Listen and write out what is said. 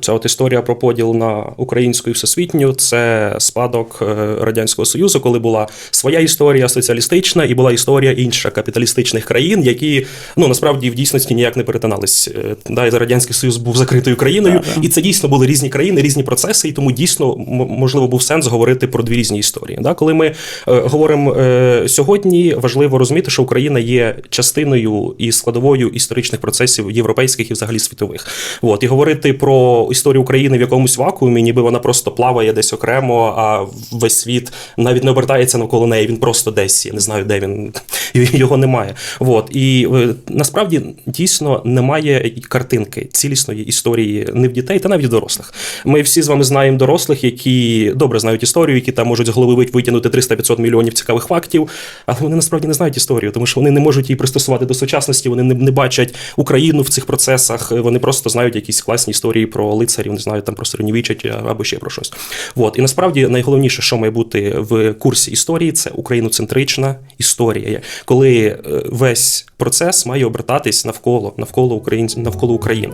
Ця от історія про поділ на українську і всесвітню це спадок е, радянського союзу, коли була своя історія соціалістична і була історія інша капіталістичних країн, які ну насправді в дійсності ніяк не перетинались. Е, Да, і радянський союз був закритою країною, і це дійсно були різні країни, різні процеси, і тому дійсно можливо був сенс говорити про дві різні історії. Да, коли ми е, говоримо е, сьогодні, важливо розуміти, що Україна є частиною і складовою історичних процесів європейських і взагалі світових. От і говорити про історію України в якомусь вакуумі, ніби вона просто плаває десь окремо, а весь світ навіть не обертається навколо неї. Він просто десь. Я не знаю, де він його немає. От і е, насправді дійсно немає картинки цілісної історії не в дітей, та навіть в дорослих. Ми всі з вами знаємо дорослих, які добре знають історію, які там можуть з голови витягнути 300-500 мільйонів цікавих фактів, але вони насправді не знають історію, тому що вони не можуть її пристосувати до сучасності, вони не, не бачать Україну в цих процесах. Вони просто знають якісь класні історії про лицарів, не знаю там про середньовіччя або ще про щось. От і насправді найголовніше, що має бути в курсі історії, це україноцентрична історія, коли е, весь процес має обертатись навколо навколо українців навколо України.